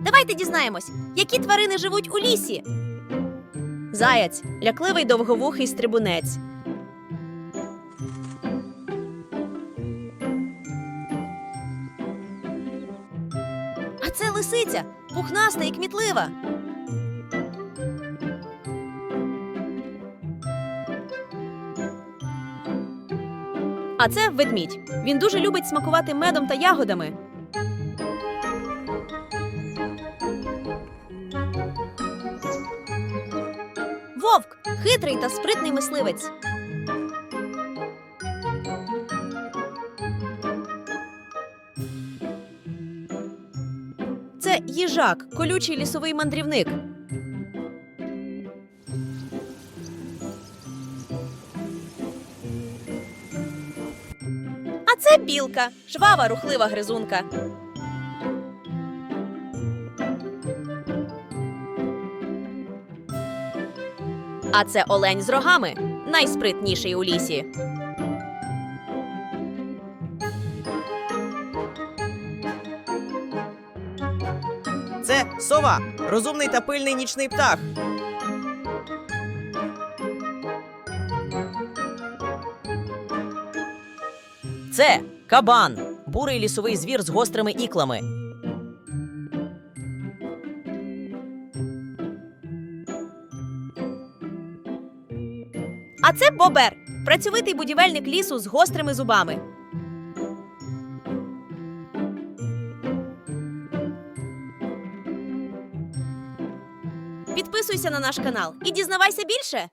Давайте дізнаємось, які тварини живуть у лісі. Заяць лякливий довговухий стрибунець. А це лисиця, пухнаста і кмітлива. А це ведмідь. Він дуже любить смакувати медом та ягодами. Вовк хитрий та спритний мисливець. Це їжак, колючий лісовий мандрівник. А це білка, жвава, рухлива гризунка. А це олень з рогами, найспритніший у лісі. Це сова, розумний та пильний нічний птах. Це кабан, бурий лісовий звір з гострими іклами. А це бобер, працьовитий будівельник лісу з гострими зубами. Підписуйся на наш канал і дізнавайся більше.